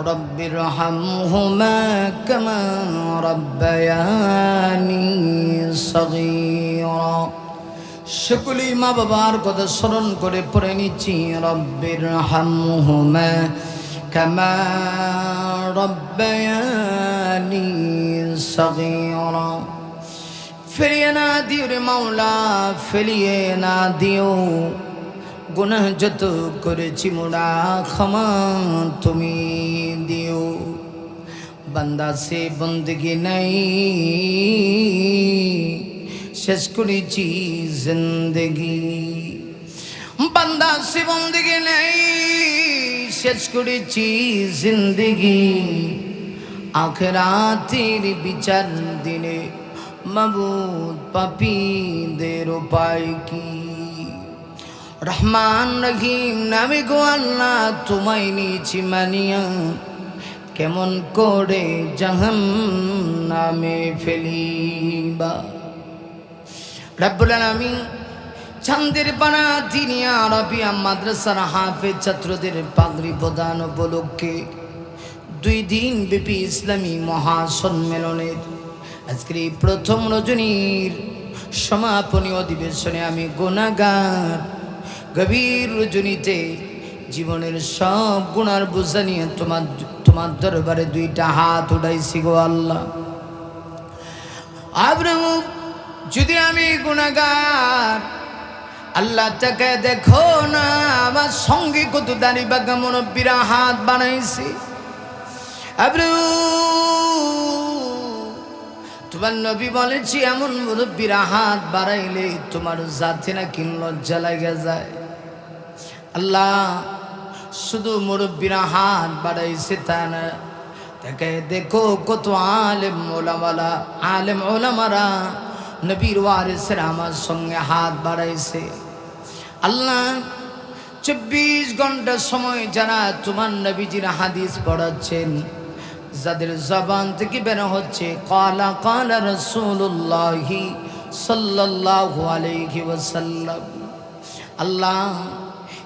رب ارحمهما كما ربياني صغيرا সকলেই মা বাবার কথা স্মরণ করে পড়ে নিচ্ছি রব্বির হামহুমা কামা রব্বায়ানি সগীরা ফিরিয়ে না দিও রে মাওলা ফেলিয়ে না দিও গুনাহ যত করেছি মোড়া ক্ষমা তুমি দিও। বান্দা সে বন্দগি নাই। শেষ করেছি জিন্দগি। বান্দা সে বন্দগি নাই। শেষ করেছি জিন্দগি। আখরাতের বিচার দিনে মাবুদ পাপীদের উপায় কি? রহমান রহিম, নামে গো আল্লাহ, তোমায় নিয়েছি মানিয়া। কেমন করে জাহান নামে ফেলিবা। রাব্বুল আলামিন চান্দের পানা তিনি আরবিয়া মাদ্রাসার হাফেজ ছাত্রদের পাগড়ি প্রদান উপলক্ষে দুই দিন ব্যাপী ইসলামী মহাসম্মেলনের আজকের এই প্রথম রজনীর সমাপনী অধিবেশনে আমি গুণাগার গভীর রজনীতে জীবনের সব গুণার বোঝা নিয়ে তোমার তোমার দরবারে দুইটা হাত উঠাইছি গো আল্লাহ। যদি আমি গুণাগার, আল্লাহ তাকে দেখো না, আমার সঙ্গে কত দাঁড়ি বাগা মনব্বীরা হাত বানাইছে আব্রাহু তোমার নবী বলেছি, এমন মুরব্বীরা হাত বাড়াইলে তোমার জাতি নাকি লজ্জা লাগে যায়। আল্লাহ শুধু মুরব্বীরা হাত বাড়াইছে তা না তাকে দেখো কত আলেম ওলামালা আলেম ওলামারা নবীর ওয়ারিসের আমার সঙ্গে হাত বাড়াইছে। আল্লাহ চব্বিশ ঘণ্টা সময় যারা তোমার নবীজির হাদিস পড়াচ্ছেন, যাদের জবান থেকে বের হচ্ছে, কালা কালা রসুল্লাহি সাল্লাল্লাহু আলাইহি ওয়াসাল্লাম। আল্লাহ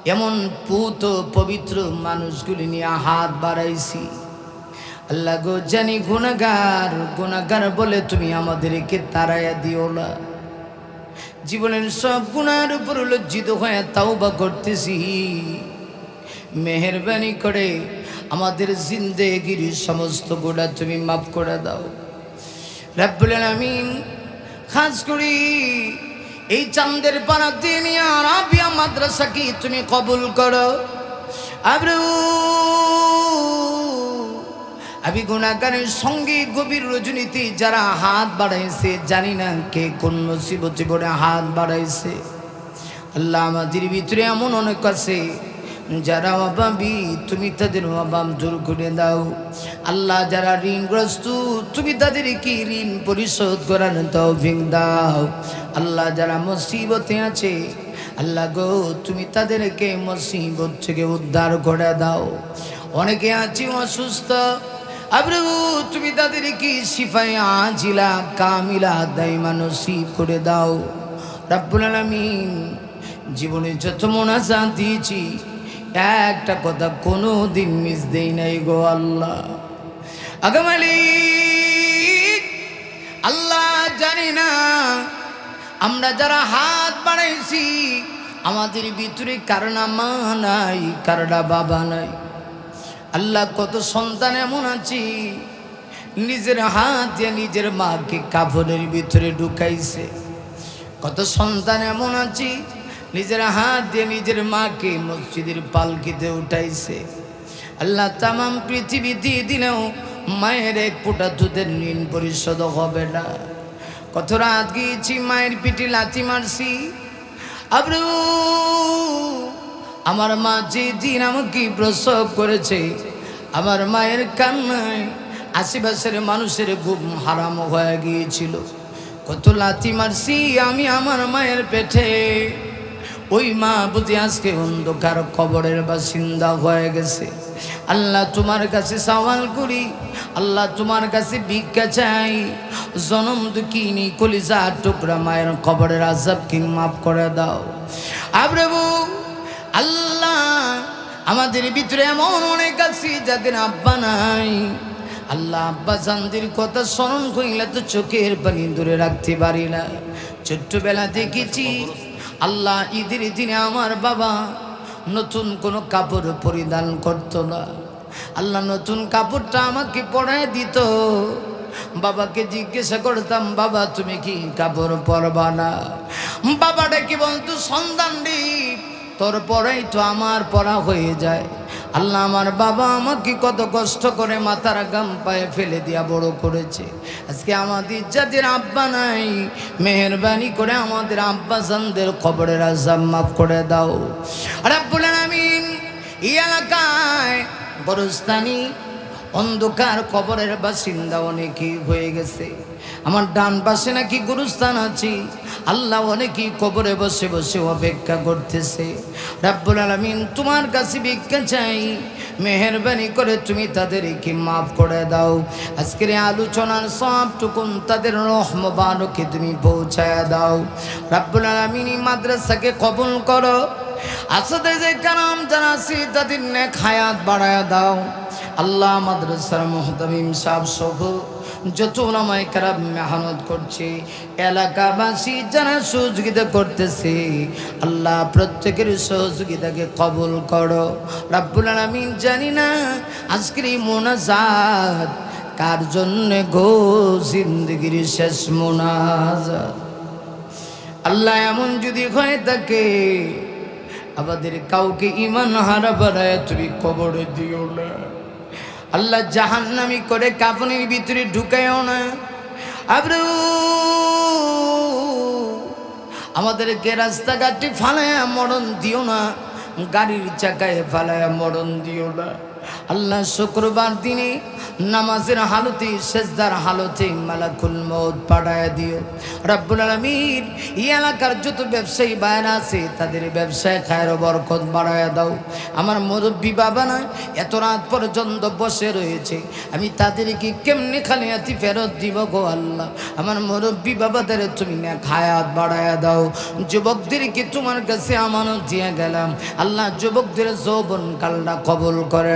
এমন পুত পবিত্র মানুষগুলি নিয়ে হাত বাড়াইছি। আল্লাহ গো, জানি গুণাগার গুণাগার বলে তুমি আমাদেরকে তারাইয়া দিও না। জীবনের সব গুণার উপর লজ্জিত হয়ে তাও বা করতেছি। মেহরবানি করে আমাদের জিন্দেগির সমস্ত গোড়া তুমি মাফ করে দাও। রাব্বুল আলামিন খাস করি। এই চান্দের পানা তিনি আরাবিয়া মাদ্রাসা কি তুমি কবুল করো? আবরু, আমি গুণাগারের সঙ্গে গভীর রজনীতি যারা হাত বাড়াইছে, জানি না কে কোন নসিবত জীবনে হাত বাড়াইছে। আল্লাহ আমাদের ভিতরে এমন অনেক আছে যারা অভাবী, তুমি তাদের অভাব দূর করে দাও। আল্লাহ যারা ঋণগ্রস্ত, তুমি তাদের কি ঋণ পরিশোধ করার তৌফিক দাও। আল্লাহ যারা মুসিবতে আছে, আল্লাহ গো, তুমি তাদেরকে মুসিবত থেকে উদ্ধার করে দাও। অনেকে আছে অসুস্থ, আবরু তুমি তাদের কি সিফাই আজিলা, কামিলা দাইমা নসিব করে দাও। রাব্বুল আলামিন জীবনে যত মোনাজা দিয়েছি একটা কথা কোনো দিন মিস দেই নাই গো আল্লাহ। আগামালি আল্লাহ জানি না, আমরা যারা হাত বাড়াইছি, আমাদের ভিতরে কারণা মা নাই কারণা বাবা নাই। আল্লাহ কত সন্তান এমন আছি, নিজের হাত দিয়ে নিজের মাকে কাপড়ের ভিতরে ঢুকাইছে। কত সন্তান এমন আছি নিজের হাত দিয়ে নিজের মাকে মসজিদের পালকিতে উঠাইছে। আল্লাহ তামাম পৃথিবী দিলেও মায়ের এক ফোঁটা দুধের ঋণ পরিশোধ হবে না। কত রাত গিয়েছি মায়ের পিঠে লাথি মারছি। আবরু, আমার মা যে দিন আমাকে প্রসব করেছে, আমার মায়ের কান্নায় আশেপাশের মানুষের ঘুম হারাম হয়ে গিয়েছিল। কত লাথি মারছি আমি আমার মায়ের পেটে। ওই মা বুঝি আজকে অন্ধকার, কবরের বাসিন্দা হয়ে গেছে। আল্লাহ তোমার কাছে সওয়াল করি, আল্লাহ তোমার কাছে ভিক্ষা চাই। জনম দুঃখিনী কলিজা টুকরা মায়ের কবরের আজাব কি মাফ করে দাও। আব্রেবু আল্লাহ আমাদের ভিতরে এমন অনেক আছে যাদের আব্বা নাই। আল্লাহ আব্বা জানদের কথা স্মরণ করিলে তো চোখের পানি দূরে রাখতে পারি না। ছোট্টবেলা দেখেছি আল্লাহ ঈদের দিনে আমার বাবা নতুন কোনো কাপড় পরিধান করতো না। আল্লাহ নতুন কাপড়টা আমাকে পরায় দিত। বাবাকে জিজ্ঞাসা করতাম, বাবা, তুমি কি কাপড় পরবা না? বাবাটা কি বলতো, সন্তান দ্বীপ তোর পরেই তো আমার পড়া হয়ে যায়। আল্লাহ আমার বাবা আমাকে কত কষ্ট করে মাথার গাম পায়ে ফেলে দিয়া বড় করেছে। আজকে আমাদের যাদের আব্বা নাই। মেহরবানি করে আমাদের আব্বা জানদের খবরের আজাব মাফ করে দাও। আর আব্বুল আমিন এই এলাকায় বরস্তানি অন্ধকার কবরের বাসিন্দা অনেকেই হয়ে গেছে। আমার ডান পাশে নাকি গুরুস্থান আছে। আল্লাহ অনেকেই কবরে বসে বসে অপেক্ষা করতেছে। রাব্বুল আলামিন তোমার কাছে ভিক্ষা চাই। মেহরবানি করে তুমি তাদেরকে মাফ করে দাও। আজকের আলোচনার সবটুকুন তাদের রহমবানকে তুমি পৌঁছায় দাও। রাব্বুল আলামিন মাদ্রাসাকে কবুল করো। আসলে যে কারাম যারা আছে তাদের নেক হায়াত বাড়ায় দাও। আল্লাহ মাদ্রাসার মোহতামিম সাহ সহ যত ওলামায় খারাপ মেহনত করছে, এলাকাবাসী যারা সহযোগিতা করতেছে, আল্লাহ প্রত্যেকের সহযোগিতাকে কবুল করো। রাব্বুল আলামিন জানি না আজকের এই মোনাজাত কার জন্যে গো জিন্দগির শেষ মোনাজাত। আল্লাহ এমন যদি হয়ে থাকে আমাদের কাউকে ইমান হারা বাড়ায় তুমি কবরে দিও না। আল্লাহ জাহান নামি করে কাফনের ভিতরে ঢুকায়ও না। আবরু, আমাদেরকে রাস্তাঘাটে ফালায় মরণ দিও না। গাড়ির চাকায় ফালায় মরণ দিও না। আল্লাহ শুক্রবার দিনে নামাজের হালতে, সেজদার হালতে মালাকুল মত পাঠায় দিও রব্বুল আলমিন এই এলাকার যত ব্যবসায়ী বাইরে আছে, তাদের ব্যবসায় খায়ের বরকত বাড়ায় দাও। আমার মুরব্বী বাবা না এত রাত পর্যন্ত বসে রয়েছে। আমি তাদেরকে কেমনি খালিয়াতি ফেরত দিব গো আল্লাহ? আমার মুরব্বী বাবাদের তুমি না খায়াত বাড়ায় দাও। যুবকদেরকে তোমার কাছে আমানত দিয়ে গেলাম। আল্লাহ যুবকদের যৌবন কালটা কবল করে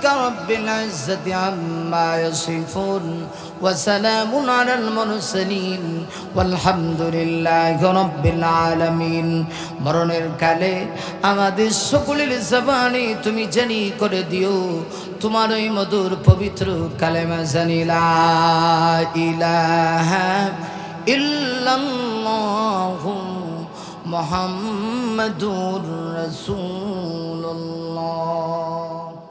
ربك رب العزة عما يصفون وسلام على المرسلين والحمد لله رب العالمين মরণের কালে আমাদের সকলের জবানে তুমি জানি করে দিও তোমার ওই মধুর পবিত্র কালেমা জানিলা ইলাহা ইল্লাল্লাহু মুহাম্মাদুর রাসূলুল্লাহ